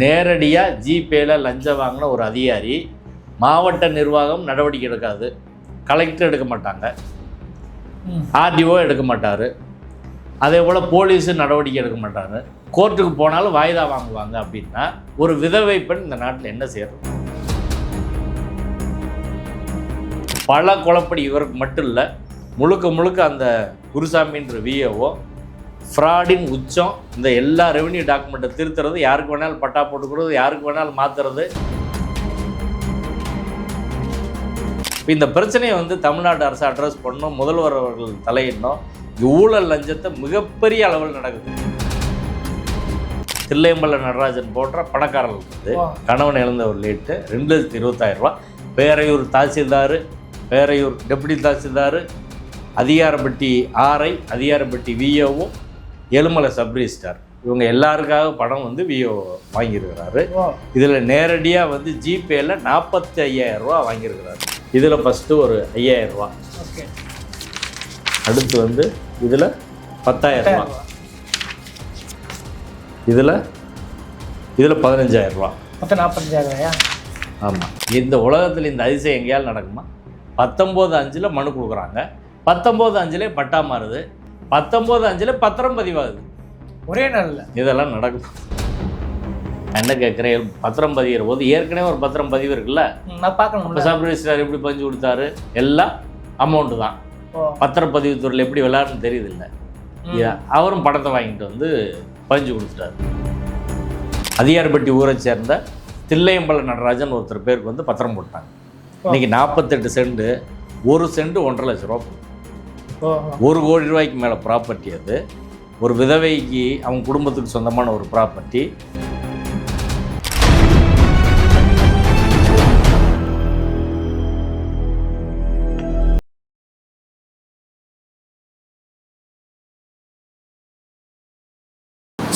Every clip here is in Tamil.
நேரடியாக ஜிபேயில் லஞ்சம் வாங்கின ஒரு அதிகாரி மாவட்ட நிர்வாகம் நடவடிக்கை எடுக்காது. கலெக்டர் எடுக்க மாட்டாங்க. ஆர்டிஓ எடுக்க மாட்டார். அதே போல் போலீஸு நடவடிக்கை எடுக்க மாட்டார். கோர்ட்டுக்கு போனாலும் வாய்தா வாங்குவாங்க அப்படின்னா ஒரு விதவை பெண் இந்த நாட்டில் என்ன செய்யறது? பல குழப்படி இவருக்கு மட்டும் இல்லை முழுக்க முழுக்க அந்த குருசாமின்ற விஏஓ ஃப்ராடின் உச்சம் இந்த எல்லா ரெவென்யூ டாக்குமெண்ட்டை திருத்துறது யாருக்கு வேணாலும் பட்டா போட்டுக்கிறது யாருக்கு வேணாலும் மாற்றுறது இப்போ இந்த பிரச்சனையை வந்து தமிழ்நாடு அரசு அட்ரஸ் பண்ணணும் முதல்வர் அவர்கள் தலையிடணும். ஊழல் லஞ்சத்தை மிகப்பெரிய அளவில் நடக்குது. தில்லையம்பல நடராஜன் போன்ற பணக்காரர்கள் வந்து. கணவன் இழந்த ஒரு லேட்டு ரெண்டு லட்சத்தி இருபத்தாயிரம் ரூபா. பேரையூர் தாசில்தார் பேரையூர் டெப்டி தாசில்தார் அதிகாரப்பட்டி ஆர்ஐ அதிகாரப்பட்டி விஓவும் எலுமலை சப் ரிஜிஸ்டார் இவங்க எல்லாருக்காக பணம் வந்து விஓ வாங்கியிருக்கிறாரு. இதில் நேரடியாக வந்து ஜிபேயில் நாற்பத்தி ஐயாயிரம் ரூபா வாங்கியிருக்கிறாரு. இதில் ஃபஸ்ட்டு ஒரு ஐயாயிரம் ரூபா. ஓகே. அடுத்து வந்து இதில் பத்தாயிரம் ரூபா. இதில் இதில் பதினஞ்சாயிரம் ரூபா. மொத்தம் நாற்பத்தஞ்சாயிரம் ரூபாயா? ஆமாம் இந்த உலகத்தில் இந்த அதிசயம் எங்கேயாவது நடக்குமா? பத்தொம்போது அஞ்சில் மனு கொடுக்குறாங்க. பத்தொம்போது அஞ்சிலே பட்டா மாறுது. பத்தொம்போது அஞ்சில் பத்திரம் பதிவாகுது. ஒரே நாளில். இதெல்லாம் நடக்கும். என்ன கேட்குறேன் பத்திரம் பதிகிற போது ஏற்கனவே ஒரு பத்திரம் பதிவு இருக்குல்ல? நான் சப் ரிஜிஸ்ட்ரார் எப்படி பஞ்சு கொடுத்தாரு? எல்லாம் அமௌண்ட்டு தான். ஓ. பத்திரப்பதிவுத்துறையில் எப்படி விளையாடுன்னு தெரியுது இல்லை. அவரும் பணத்தை வாங்கிட்டு வந்து பஞ்சு கொடுத்துட்டாரு. அதிகாரப்பட்டி ஊரை சேர்ந்த தில்லையம்பல நடராஜன் ஒருத்தர் பேருக்கு வந்து பத்திரம் போட்டாங்க. இன்னைக்கு நாற்பத்தெட்டு சென்ட் ஒரு சென்ட் ஒன்றரை லட்ச ரூபா ஒரு கோடி ரூபாய்க்கு மேலே ப்ராப்பர்ட்டி அது. ஒரு விதவைக்கு அவங்க குடும்பத்துக்கு சொந்தமான ஒரு ப்ராப்பர்ட்டி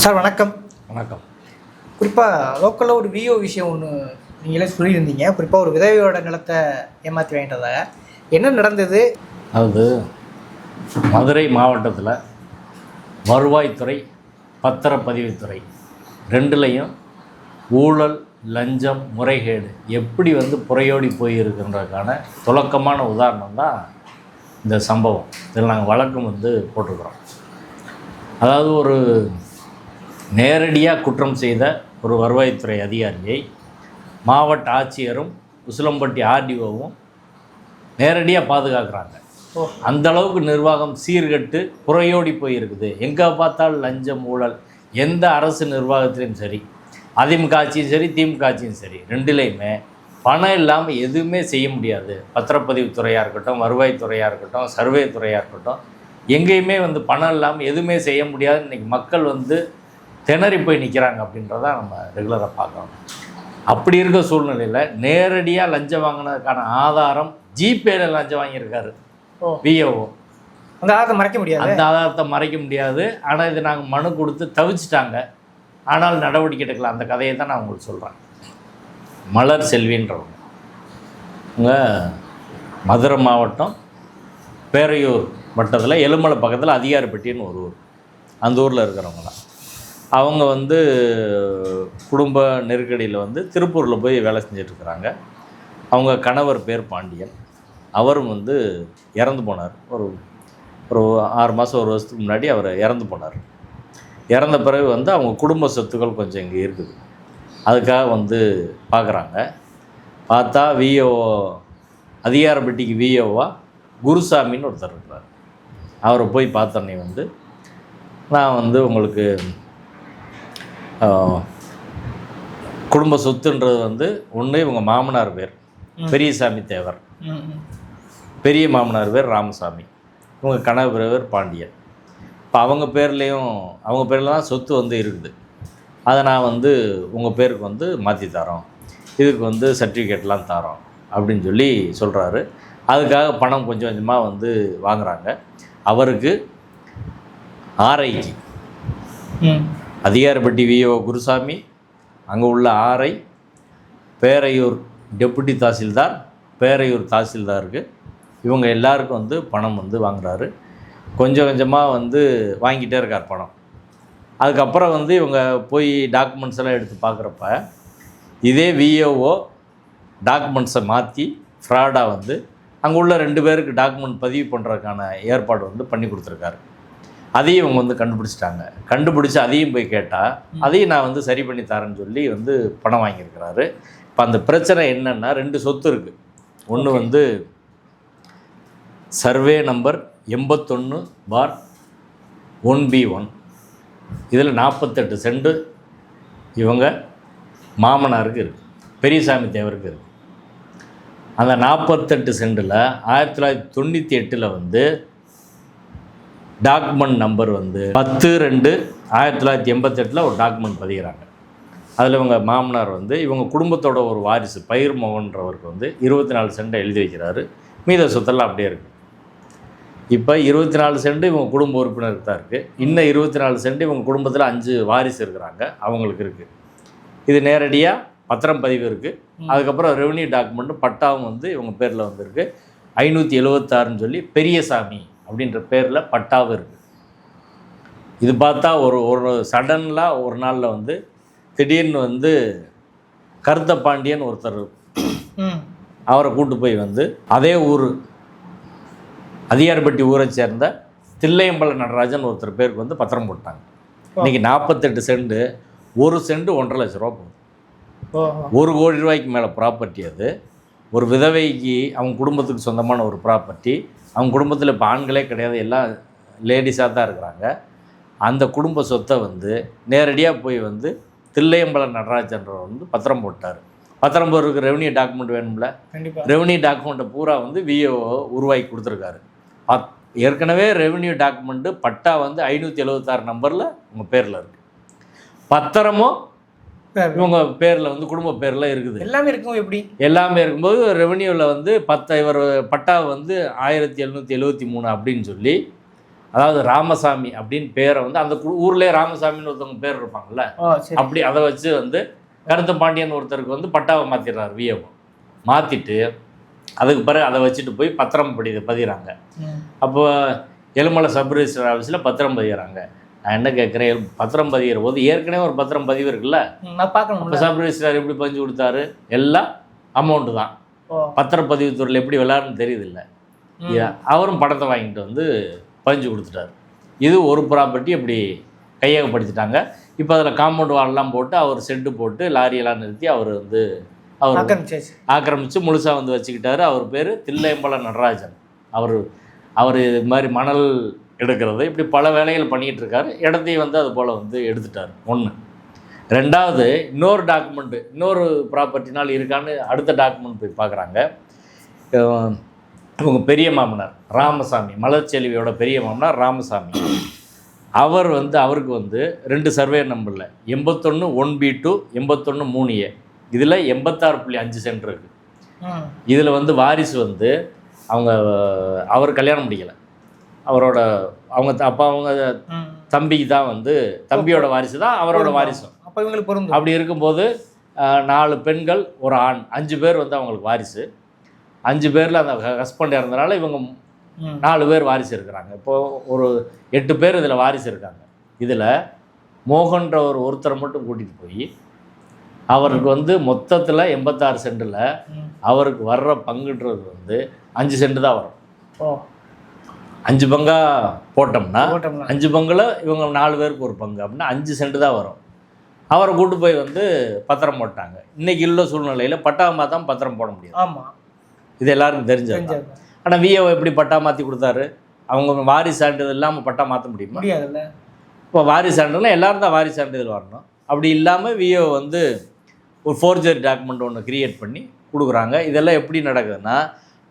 சார் வணக்கம். வணக்கம். குறிப்பாக லோக்கலில் ஒரு விஓ விஷயம் ஒன்று நீங்களே சொல்லியிருந்தீங்க. குறிப்பாக ஒரு விதவையோட நிலத்தை ஏமாற்றி வாங்கிட்டதாக என்ன நடந்தது? அதாவது மதுரை மாவட்டத்தில் வருவாய்த்துறை பத்திரப்பதிவுத்துறை ரெண்டுலேயும் ஊழல் லஞ்சம் முறைகேடு எப்படி வந்து புறையோடி போயிருக்குன்றதுக்கான துலக்கமான உதாரணம் தான் இந்த சம்பவம். இதில் நாங்கள் வழக்கம் வந்து போட்டிருக்கிறோம். அதாவது ஒரு நேரடியாக குற்றம் செய்த ஒரு வருவாய்த்துறை அதிகாரியை மாவட்ட ஆட்சியரும் உசிலம்பட்டி ஆர்டிஓவும் நேரடியாக பாதுகாக்கிறாங்க. அந்த அளவுக்கு நிர்வாகம் சீர்கெட்டு புறையோடி போயிருக்குது. எங்கே பார்த்தாலும் லஞ்சம் ஊழல் எந்த அரசு நிர்வாகத்திலையும் சரி அதிமுக ஆட்சியும் சரி திமுக ஆட்சியும் சரி ரெண்டுலேயுமே பணம் இல்லாமல் எதுவுமே செய்ய முடியாது. பத்திரப்பதிவு துறையாக இருக்கட்டும் வருவாய்த்துறையாக இருக்கட்டும் சர்வே துறையாக இருக்கட்டும் எங்கேயுமே வந்து பணம் இல்லாமல் எதுவுமே செய்ய முடியாது. இன்றைக்கி மக்கள் வந்து திணறி போய் நிற்கிறாங்க அப்படின்றத நம்ம ரெகுலராக பார்க்குறோம் அப்படி இருக்க சூழ்நிலையில் நேரடியாக லஞ்சம் வாங்கினதுக்கான ஆதாரம் ஜிபேல லஞ்சம் வாங்கியிருக்காரு. ஓ. விஓ அந்த ஆதாரத்தை மறைக்க முடியாது. அந்த ஆதாரத்தை மறைக்க முடியாது. ஆனால் இது நாங்கள் மனு கொடுத்து தவிச்சிட்டாங்க. ஆனால் நடவடிக்கை எடுக்கலாம் அந்த கதையை தான் நான் உங்களுக்கு சொல்கிறேன் மலர் செல்வின்றவங்க. இவங்க மதுரை மாவட்டம் பேரையூர் வட்டத்தில் எலுமலை பக்கத்தில் அதிகாரப்பட்டின்னு ஒரு ஊர். அந்த ஊரில் இருக்கிறவங்க தான் அவங்க வந்து குடும்ப நெருக்கடியில் வந்து திருப்பூரில் போய் வேலை செஞ்சிட்ருக்கிறாங்க அவங்க கணவர் பேர் பாண்டியன். அவரும் வந்து இறந்து போனார். ஒரு ஒரு ஆறு மாதம் ஒரு வருஷத்துக்கு முன்னாடி அவர் இறந்து போனார். இறந்த பிறகு வந்து அவங்க குடும்ப சொத்துக்கள் கொஞ்சம் இங்கே இருக்குது. அதுக்காக வந்து பார்க்குறாங்க. பார்த்தா விஓ அதிகாரப்பட்டிக்கு விஓவா குருசாமின்னு ஒருத்தர் இருக்கிறார். அவரை போய் பார்த்தோன்னே வந்து நான் வந்து உங்களுக்கு குடும்ப சொத்துன்றது வந்து ஒன்று இவங்க மாமனார் பேர். பெரியசாமி தேவர். பெரிய மாமனார் பேர் ராமசாமி. இவங்க கணவர் பேர் பாண்டியன். இப்போ அவங்க பேர்லேயும் அவங்க பேரில் தான் சொத்து வந்து இருக்குது. அதை நான் வந்து உங்கள் பேருக்கு வந்து மாற்றி தரோம். இதுக்கு வந்து சர்டிஃபிகேட்லாம் தரோம் அப்படின்னு சொல்லி சொல்கிறாரு அதுக்காக பணம் கொஞ்சம் கொஞ்சமாக வந்து வாங்குறாங்க. அவருக்கு ஆர்ஐக்கு அதிகாரப்பட்டி விஓ குருசாமி அங்கே உள்ள ஆர்ஐ பேரையூர் டெப்புட்டி தாசில்தார் பேரையூர் தாசில்தாருக்கு இவங்க எல்லாருக்கும் வந்து பணம் வந்து வாங்குறாரு. கொஞ்சம் கொஞ்சமாக வந்து வாங்கிட்டே இருக்கார் பணம். அதுக்கப்புறம் வந்து இவங்க போய் டாக்குமெண்ட்ஸ் எல்லாம் எடுத்து பார்க்குறப்ப இதே விஏஓ டாக்குமெண்ட்ஸை மாற்றி ஃப்ராடாக வந்து அங்கே உள்ள ரெண்டு பேருக்கு டாக்குமெண்ட் பதிவு பண்ணுறதுக்கான ஏற்பாடு வந்து பண்ணி கொடுத்துருக்காரு. அதையும் இவங்க வந்து கண்டுபிடிச்சிட்டாங்க. கண்டுபிடிச்சி அதையும் போய் கேட்டால் அதையும் நான் வந்து சரி பண்ணி தரேன்னு சொல்லி வந்து பணம் வாங்கியிருக்கிறாரு. இப்போ அந்த பிரச்சனை என்னன்னா ரெண்டு சொத்து இருக்குது ஒன்று வந்து சர்வே நம்பர் எண்பத்தொன்று பார் ஒன் பி ஒன். இதில் நாற்பத்தெட்டு செண்டு இவங்க மாமனாருக்கு இருக்குது பெரியசாமி தேவருக்கு இருக்குது அந்த நாற்பத்தெட்டு சென்டில் ஆயிரத்தி தொள்ளாயிரத்தி தொண்ணூற்றி எட்டில் வந்து டாக்குமெண்ட் நம்பர் வந்து பத்து ரெண்டு ஆயிரத்தி தொள்ளாயிரத்தி எண்பத்தெட்டில் ஒரு டாக்குமெண்ட் பதிகிறாங்க. அதில் இவங்க மாமனார் வந்து இவங்க குடும்பத்தோட ஒரு வாரிசு பயிர் மோகன்றவருக்கு வந்து இருபத்தி நாலு சென்ட்டை எழுதி வைக்கிறாரு. மீத சொத்தெல்லாம் அப்படியே இருக்குது இப்போ இருபத்தி நாலு சென்ட் இவங்க குடும்ப உறுப்பினருக்கு தான் இருக்குது இன்னும் இருபத்தி நாலு சென்ட் இவங்க குடும்பத்தில் அஞ்சு வாரிசு இருக்கிறாங்க. அவங்களுக்கு இருக்குது இது நேரடியாக பத்திரம் பதிவு இருக்குது அதுக்கப்புறம் ரெவன்யூ டாக்குமெண்ட்டும் பட்டாவும் வந்து இவங்க பேரில் வந்திருக்கு. ஐநூற்றி எழுவத்தாறுன்னு சொல்லி பெரியசாமி அப்படின்ற பேரில் பட்டாவும் இருக்குது இது பார்த்தா ஒரு ஒரு சடன்லாக ஒரு நாளில் வந்து திடீர்னு வந்து கருத்த பாண்டியன் ஒருத்தர் அவரை கூட்டு போய் வந்து அதே ஊர் அதிகாரப்பட்டி ஊரை சேர்ந்த தில்லையம்பல நடராஜன் ஒருத்தர் பேருக்கு வந்து பத்திரம் போட்டாங்க. இன்னைக்கு நாற்பத்தெட்டு சென்ட் ஒரு சென்ட் ஒன்றரை லட்ச ரூபா போகுது. ஒரு கோடி ரூபாய்க்கு மேலே ப்ராப்பர்ட்டி அது. ஒரு விதவைக்கு அவங்க குடும்பத்துக்கு சொந்தமான ஒரு ப்ராப்பர்ட்டி அவங்க குடும்பத்தில் இப்போ ஆண்களே கிடையாது எல்லாம் லேடிஸாக தான் இருக்கிறாங்க. அந்த குடும்ப சொத்தை வந்து நேரடியாக போய் வந்து தில்லையம்பலம் நடராஜன்றவர் வந்து பத்திரம் போட்டார். பத்திரம் போடுறதுக்கு ரெவன்யூ டாக்குமெண்ட் வேணும்ல? ரெவன்யூ டாக்குமெண்ட்டை பூரா வந்து விஓ உருவாக்கி கொடுத்துருக்காரு. பத் ஏற்கனவே ரெவன்யூ டாக்குமெண்ட்டு பட்டா வந்து ஐநூற்றி எழுபத்தாறு நம்பரில் உங்கள் பேரில் இருக்குது பத்திரமும் இவங்க பேரில் வந்து குடும்ப பேரில் இருக்குது. எல்லாமே இருக்கும் எப்படி? எல்லாமே இருக்கும்போது ரெவன்யூவில் வந்து பத்து இவர் பட்டா வந்து ஆயிரத்தி எழுநூற்றி எழுபத்தி மூணு அப்படின்னு சொல்லி அதாவது ராமசாமி அப்படின்னு பேரை வந்து அந்த ஊர்லயே ராமசாமின்னு ஒருத்தவங்க பேர் இருப்பாங்கல்ல? அப்படி அதை வச்சு வந்து கருத்த பாண்டியன் ஒருத்தருக்கு வந்து பட்டாவை மாற்றிடுறாரு விஏஓ. மாற்றிட்டு அதுக்கு பிறகு அதை வச்சுட்டு போய் பத்திரம் படி பதிகிறாங்க அப்போ எலுமலை சப் ரிஜிஸ்டர் ஆஃபீஸில் பத்திரம் பதிகிறாங்க நான் என்ன கேட்குறேன்? பத்திரம் பதிகிற போது ஏற்கனவே ஒரு பத்திரம் பதிவு இருக்குல்ல? ம், நான் அப்போ பார்க்கணும்ல. சப் ரிஜிஸ்ட்ரார் எப்படி பதிஞ்சு கொடுத்தாரு? எல்லாம் அமௌண்ட்டு தான். பத்திரப்பதிவுத்துறையில் எப்படி விளையாடுன்னு தெரியுதில்ல. அவரும் பணத்தை வாங்கிட்டு வந்து பதிஞ்சு கொடுத்துட்டாரு. இது ஒரு ப்ராப்பர்ட்டி இப்படி கையகப்படுத்திட்டாங்க. இப்போ அதில் காம்பவுண்ட் வால்லாம் போட்டு அவர் செட்டு போட்டு லாரியெல்லாம் நிறுத்தி அவர் வந்து அவர் ஆக்கிரமித்து முழுசாக வந்து வச்சுக்கிட்டாரு. அவர் பேர் தில்லையம்பல நடராஜன். அவர் அவர் இது மாதிரி மணல் எடுக்கிறது இப்படி பல வேலைகள் பண்ணிகிட்டு இருக்காரு இடத்தையும் வந்து அது போல் வந்து எடுத்துட்டார். ஒன்று ரெண்டாவது இன்னொரு டாக்குமெண்ட்டு இன்னொரு ப்ராப்பர்ட்டினால் இருக்கான்னு அடுத்த டாக்குமெண்ட் போய் பார்க்குறாங்க. இவங்க பெரிய மாமனார் ராமசாமி மலர்ச்செல்வியோட பெரிய மாமனார் ராமசாமி. அவர் வந்து அவருக்கு வந்து ரெண்டு சர்வே நம்பரில் எண்பத்தொன்று ஒன் பி டூ எண்பத்தொன்று மூணு ஏ இதில் எண்பத்தாறு புள்ளி அஞ்சு சென்ட் இருக்குது இதில் வந்து வாரிசு வந்து அவங்க அவர் கல்யாணம் முடிக்கலை. அவரோட அவங்க அப்பா அவங்க தம்பிக்கு தான் வந்து தம்பியோட வாரிசு தான் அவரோட வாரிசும். அப்போ இவங்களுக்கு பொருந்தும். அப்படி இருக்கும்போது நாலு பெண்கள் ஒரு ஆண் அஞ்சு பேர் வந்து அவங்களுக்கு வாரிசு. அஞ்சு பேரில் அந்த ஹஸ்பண்ட் இறந்தனால இவங்க நாலு பேர் வாரிசு இருக்கிறாங்க. இப்போது ஒரு எட்டு பேர் இதில் வாரிசு இருக்காங்க. இதில் மோகன்ற ஒரு ஒருத்தரை மட்டும் கூட்டிகிட்டு போய் அவருக்கு வந்து மொத்தத்தில் எண்பத்தாறு சென்டில் அவருக்கு வர்ற பங்குன்றது வந்து அஞ்சு சென்ட் தான் வரும். அஞ்சு பங்கா போட்டோம்னா அஞ்சு பங்குல இவங்க நாலு பேருக்கு ஒரு பங்கு அப்படின்னா அஞ்சு சென்ட் தான் வரும். அவரை கூட்டு போய் வந்து பத்திரம் போட்டாங்க. இன்னைக்கு உள்ள சூழ்நிலையில் பட்டா தான் பத்திரம் போட முடியாது ஆமாம் இது எல்லாருக்கும் தெரிஞ்சது? ஆனால் விஏஓ எப்படி பட்டா மாற்றி கொடுத்தாரு? அவங்க வாரிசு சான்றிதழ் இல்லாமல் பட்டா மாற்ற முடியுமா? முடியாதுல்ல. இப்போ வாரிசு சான்றிதழ் எல்லாரும் தான் வாரிசு சான்றிதழ் வரணும். அப்படி இல்லாமல் விஏஓ வந்து ஒரு ஃபோர்ஜரி டாக்குமெண்ட் ஒன்று கிரியேட் பண்ணி கொடுக்குறாங்க. இதெல்லாம் எப்படி நடக்குதுன்னா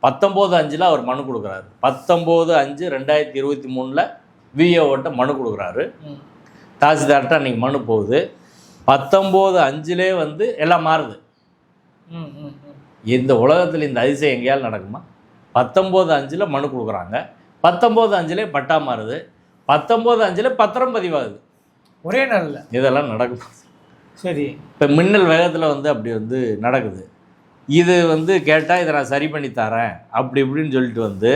பத்தொம்போது அஞ்சில் அவர் மனு கொடுக்குறாரு. பத்தொம்போது அஞ்சு ரெண்டாயிரத்தி இருபத்தி மூணில் விஏஓட்ட மனு கொடுக்குறாரு. தாசில்தார்கிட்ட அன்றைக்கி மனு போகுது. பத்தொம்போது அஞ்சிலே வந்து எல்லாம் மாறுது. இந்த உலகத்தில் இந்த அதிசயம் எங்கேயாலும் நடக்குமா? பத்தொம்போது அஞ்சில் மனு கொடுக்குறாங்க. பத்தொம்போது அஞ்சிலே பட்டா மாறுது. பத்தொம்போது அஞ்சில் பத்திரம் பதிவாகுது. ஒரே நாளில். இதெல்லாம் நடக்கும்? சரி. இப்போ மின்னல் வேகத்தில் வந்து அப்படி வந்து நடக்குது. இது வந்து கேட்டால் இதை நான் சரி பண்ணி தரேன் அப்படி இப்படின்னு சொல்லிட்டு வந்து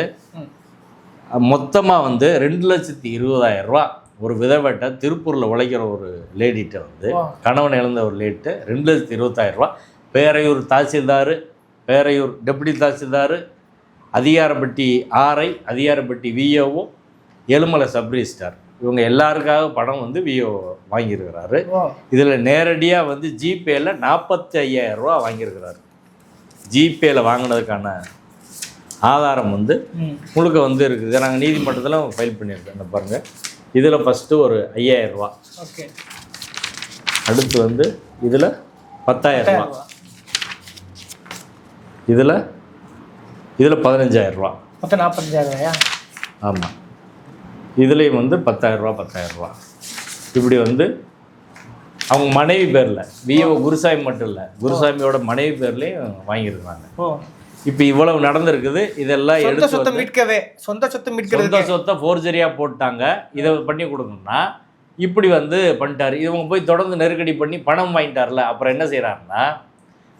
மொத்தமாக வந்து ரெண்டு லட்சத்தி இருபதாயிரம் ரூபா ஒரு விதவைட்ட திருப்பூரில் உழைக்கிற ஒரு லேடிட்ட வந்து. கணவன் இழந்த ஒரு லேட்டு ரெண்டு லட்சத்தி இருபத்தாயிரம் ரூபா. Peraiyur tahsildar Peraiyur deputy tahsildar Athikarapatti RI Athikarapatti VO Elumalai sub registrar. இவங்க எல்லாருக்காக பணம் வந்து விஓ வாங்கியிருக்கிறாரு. இதில் நேரடியாக வந்து ஜிபேயில் நாற்பத்தி ஐயாயிரம் ரூபா வாங்கியிருக்கிறாரு. ஜிபேயில் வாங்கினதுக்கான ஆதாரம் வந்து முழுக்க வந்து இருக்குது. நாங்கள் நீதிமன்றத்தில் ஃபைல் பண்ணியிருக்கோம். பாருங்கள் இதில் ஃபஸ்ட்டு ஒரு ஐயாயிரம் ரூபா. ஓகே. அடுத்து வந்து இதில் பத்தாயிரம் ரூபா. இதில் இதில் பதினஞ்சாயிரம் ரூபா. மொத்தம் நாற்பத்தஞ்சாயிரம் ஆமாம் இதுலேயும் வந்து பத்தாயிரம் ரூபா பத்தாயிரம் ரூபா. இப்படி வந்து அவங்க மனைவி பேரில் விஓ குருசாமி மட்டும் இல்லை குருசாமியோட மனைவி பேர்லேயும் வாங்கியிருக்காங்க ஓ. இப்போ இவ்வளவு நடந்திருக்குது இதெல்லாம் சொந்த எடுத்து சொத்தை மீட்கவே சொந்த சொத்தை சொந்த மீட்கிறது சொத்தை ஃபோர்ஜரியாக போட்டாங்க. இதை பண்ணி கொடுக்கணும்னா இப்படி வந்து பண்ணிட்டாரு. இவங்க போய் தொடர்ந்து நெருக்கடி பண்ணி பணம் வாங்கிட்டார்ல அப்புறம் என்ன செய்கிறாருன்னா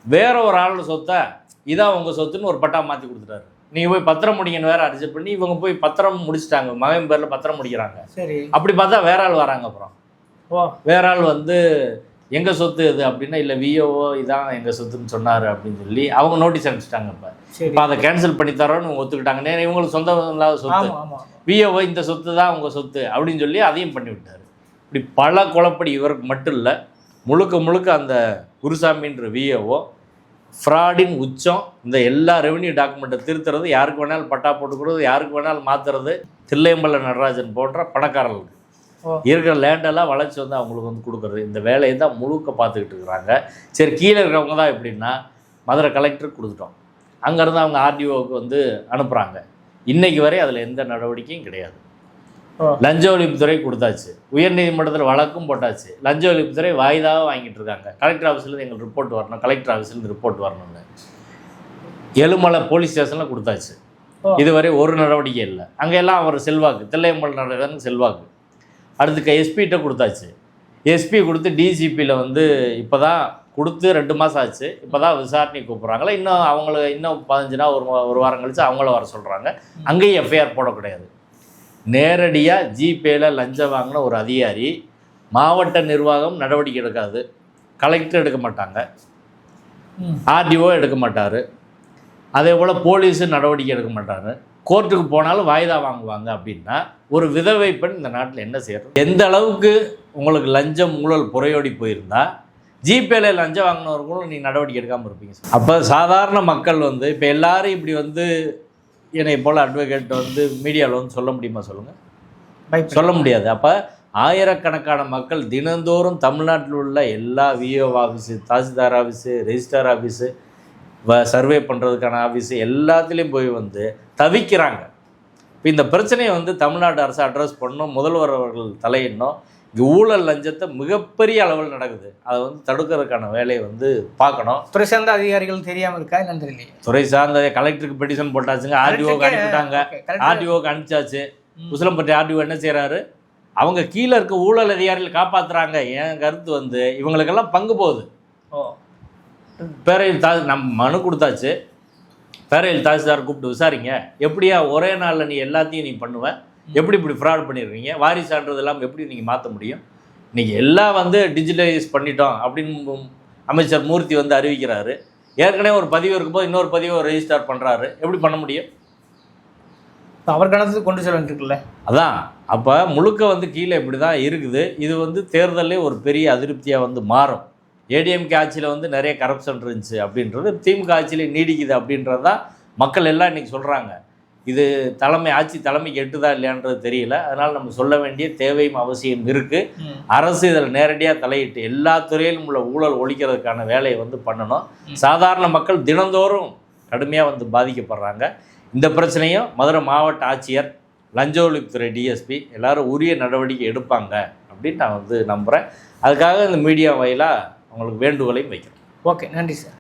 வேற ஒரு ஆளோட சொத்தை இதான் உங்கள் சொத்துன்னு ஒரு பட்டா மாற்றி கொடுத்துட்டாரு. நீங்கள் போய் பத்திரம் முடிங்கன்னு வேற அரிஜெக்ட் பண்ணி இவங்க போய் பத்திரம் முடிச்சிட்டாங்க. மகன் பேரில் பத்திரம் முடிக்கிறாங்க. சரி. அப்படி பார்த்தா வேற ஆள் வராங்க அப்புறம். ஓ. வேற ஆள் வந்து எங்கள் சொத்து இது? அப்படின்னா இல்லை விஓஓ இதான் எங்கள் சொத்துன்னு சொன்னார் அப்படின்னு சொல்லி அவங்க நோட்டீஸ் அனுப்பிச்சிட்டாங்க இப்போ. இப்போ அதை கேன்சல் பண்ணி தரோன்னு இவங்க ஒத்துக்கிட்டாங்க. இவங்களுக்கு சொந்தம் இல்லாத சொத்து விஓஓ இந்த சொத்து தான் உங்கள் சொத்து அப்படின்னு சொல்லி அதையும் பண்ணி விட்டார். இப்படி பல குழப்படி இவருக்கு மட்டும் இல்லை முழுக்க முழுக்க அந்த குருசாமின்ற விஓஓ ஃப்ராடின் உச்சம் இந்த எல்லா ரெவென்யூ டாக்குமெண்ட்டை திருத்துறது யாருக்கு வேணாலும் பட்டா போட்டுக்கிறது யாருக்கு வேணாலும் மாற்றுறது தில்லையம்பல நடராஜன் போன்ற பணக்காரர்களுக்கு. இருக்கிற லேண்டெல்லாம் வளைச்சி வந்து அவங்களுக்கு வந்து கொடுக்குறது. இந்த வேலையை தான் முழுக்க பார்த்துக்கிட்டு இருக்கிறாங்க. சரி கீழே இருக்கிறவங்க தான் எப்படின்னா மதுரை கலெக்டருக்கு கொடுத்துட்டோம். அங்கேருந்து அவங்க ஆர்டிஓவுக்கு வந்து அனுப்புகிறாங்க இன்னைக்கு வரை அதில் எந்த நடவடிக்கையும் கிடையாது. லஞ்ச ஒழிப்புத்துறை கொடுத்தாச்சு. உயர்நீதிமன்றத்தில் வழக்கும் போட்டாச்சு. லஞ்ச ஒழிப்புத்துறை வாய்தாவை வாங்கிட்டு இருக்காங்க. கலெக்டர் ஆஃபீஸ்லேருந்து எங்களுக்கு ரிப்போர்ட் வரணும். கலெக்டர் ஆஃபீஸ்லேருந்து ரிப்போர்ட் வரணும்னு. எலுமலை போலீஸ் ஸ்டேஷனில் கொடுத்தாச்சு. இதுவரை ஒரு நடவடிக்கை இல்லை. அங்கே எல்லாம் அவர் செல்வாக்கு. தில்லையம்பல் நடராஜன் செல்வாக்கு. அடுத்து எஸ்பிகிட்ட கொடுத்தாச்சு. எஸ்பி கொடுத்து டிசிபியில் வந்து இப்போ தான் கொடுத்து ரெண்டு மாதம் ஆச்சு. இப்போ தான் விசாரணை கூப்பிட்றாங்களா. இன்னும் அவங்கள இன்னும் பதினஞ்சு நாள் ஒரு ஒரு வாரம் கழிச்சு அவங்கள வர சொல்கிறாங்க அங்கேயும் எஃப்ஐஆர் போட கிடையாது. நேரடியாக ஜிபேயில் லஞ்சம் வாங்கின ஒரு அதிகாரி மாவட்ட நிர்வாகம் நடவடிக்கை எடுக்காது. கலெக்டர் எடுக்க மாட்டாங்க. ஆர்டிஓ எடுக்க மாட்டார். அதே போல் போலீஸு நடவடிக்கை எடுக்க மாட்டார். கோர்ட்டுக்கு போனாலும் வாய்தா வாங்குவாங்க அப்படின்னா ஒரு விதவை பெண் இந்த நாட்டில் என்ன செய்யறது? எந்த அளவுக்கு உங்களுக்கு லஞ்சம் ஊழல் புறையோடி போயிருந்தா ஜிபேல லஞ்சம் வாங்கினவர்களும் நீ நடவடிக்கை எடுக்காமல் இருப்பீங்க. அப்போ சாதாரண மக்கள் வந்து இப்போ எல்லாரும் இப்படி வந்து என்னை போல் அட்வொகேட் வந்து மீடியாவில் வந்து சொல்ல முடியுமா சொல்லுங்கள் சொல்ல முடியாது. அப்போ ஆயிரக்கணக்கான மக்கள் தினந்தோறும் தமிழ்நாட்டில் உள்ள எல்லா VO office tahsildar office registrar office survey பண்ணுறதுக்கான ஆஃபீஸு எல்லாத்துலேயும் போய் வந்து தவிக்கிறாங்க. இப்போ இந்த பிரச்சனையை வந்து தமிழ்நாடு அரசு அட்ரஸ் பண்ணணும் முதல்வர் அவர்கள் தலையிடணும். ஊழல் லஞ்சத்தை மிகப்பெரிய அளவில் நடக்குது. அதை வந்து தடுக்கிறதுக்கான வேலையை வந்து பார்க்கணும். துறை சார்ந்த அதிகாரிகள் தெரியாம இருக்கா என்னன்னு தெரியலையே. துறை சார்ந்த கலெக்டருக்கு பெட்டிஷன் போட்டாச்சுங்க. ஆர்டிஓக்கு அனுப்பிட்டாங்க. ஆர்டிஓக்கு அனுப்பிச்சாச்சு. உசிலம்பட்டி ஆர்டிஓ என்ன செய்கிறாரு அவங்க கீழே இருக்க ஊழல் அதிகாரிகள் காப்பாத்துறாங்க. என் கருத்து வந்து இவங்களுக்கெல்லாம் பங்கு போகுது. பேரையில் தா நம்ம மனு கொடுத்தாச்சு. பேரையில் தாசில்தார் கூப்பிட்டு விசாரிங்க. எப்படியா ஒரே நாளில் நீ எல்லாத்தையும் நீ பண்ணுவ? எப்படி இப்படி ஃப்ராட் பண்ணிடுறீங்க வாரிசு சான்றிதழ் எல்லாம் எப்படி நீங்கள் மாற்ற முடியும்? இன்னைக்கு எல்லாம் வந்து டிஜிட்டலைஸ் பண்ணிட்டோம் அப்படின்னு அமைச்சர் மூர்த்தி வந்து அறிவிக்கிறாரு. ஏற்கனவே ஒரு பதிவு இருக்கும்போது இன்னொரு பதிவை ரெஜிஸ்டர் பண்ணுறாரு எப்படி பண்ண முடியும்? அவர் கணத்துக்கு கொண்டு செல்ல வேண்டியிருக்குல்ல? அதான். அப்போ முழுக்க வந்து கீழே இப்படி தான் இருக்குது. இது வந்து தேர்தலே ஒரு பெரிய அதிருப்தியாக வந்து மாறும். ஏடிஎம்கே ஆட்சியில் வந்து நிறைய கரப்ஷன் இருந்துச்சு அப்படின்றது திமுக ஆட்சியில் நீடிக்குது அப்படின்றது தான் மக்கள் எல்லாம் இன்றைக்கி சொல்கிறாங்க இது தலைமை ஆட்சி தலைமைக்கு எட்டுதா இல்லையான்றது தெரியல. அதனால் நம்ம சொல்ல வேண்டிய தேவையும் அவசியம் இருக்குது அரசு இதில் நேரடியாக தலையிட்டு எல்லா துறையிலும் உள்ள ஊழல் ஒழிக்கிறதுக்கான வேலையை வந்து பண்ணணும். சாதாரண மக்கள் தினந்தோறும் கடுமையாக வந்து பாதிக்கப்படுறாங்க. இந்த பிரச்சனையும் மதுரை மாவட்ட ஆட்சியர் லஞ்ச ஒழிப்புத்துறை டிஎஸ்பி எல்லாரும் உரிய நடவடிக்கை எடுப்பாங்க அப்படின்னு நான் வந்து நம்புகிறேன் அதுக்காக இந்த மீடியா வாயிலாக அவங்களுக்கு வேண்டுகோளையும் வைக்கிறேன். ஓகே நன்றி சார்.